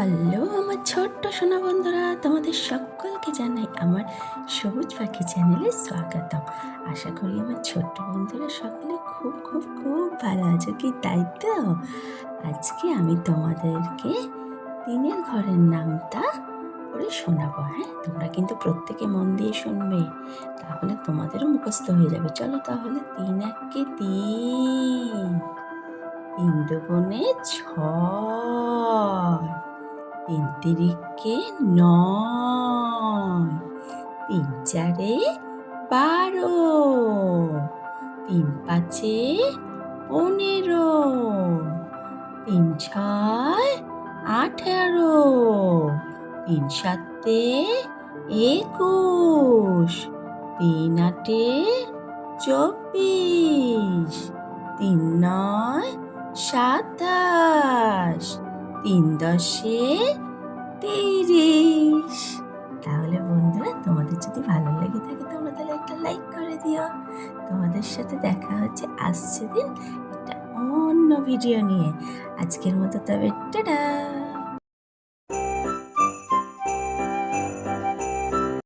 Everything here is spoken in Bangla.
হ্যালো আমার ছোট্ট সোনা বন্ধুরা, তোমাদের সকলকে জানাই আমার সবুজ পাখি চ্যানেলে স্বাগতম। আশা করি আমার ছোট্ট বন্ধুরা সকলে খুব খুব খুব ভালো আছো কি? তাই তো? আজকে আমি তোমাদেরকে তিনের ঘরের নামটা পড়ে শোনাবো হ্যাঁ? তোমরা কিন্তু প্রত্যেকে মন দিয়ে শুনবে, তাহলে তোমাদেরও মুখস্থ হয়ে যাবে। চলো তাহলে তিন একে তিন। তিন ছয়। তিন নয়। তিন চারে বারো। তিন পাঁচে পনেরো। তিন ছয় আঠেরো। তিন সাতে একুশ। তিন আটে চব্বিশ। তিন নয় সাতাশ। তিন দশে তিরিশ। তাহলে বন্ধুরা, তোমাদের যদি ভালো লেগে থাকে, তোমরা তাহলে একটা লাইক করে দিও। তোমাদের সাথে দেখা হচ্ছে আসছে দিন একটা অন্য ভিডিও নিয়ে। আজকের মতো তবে টাটা!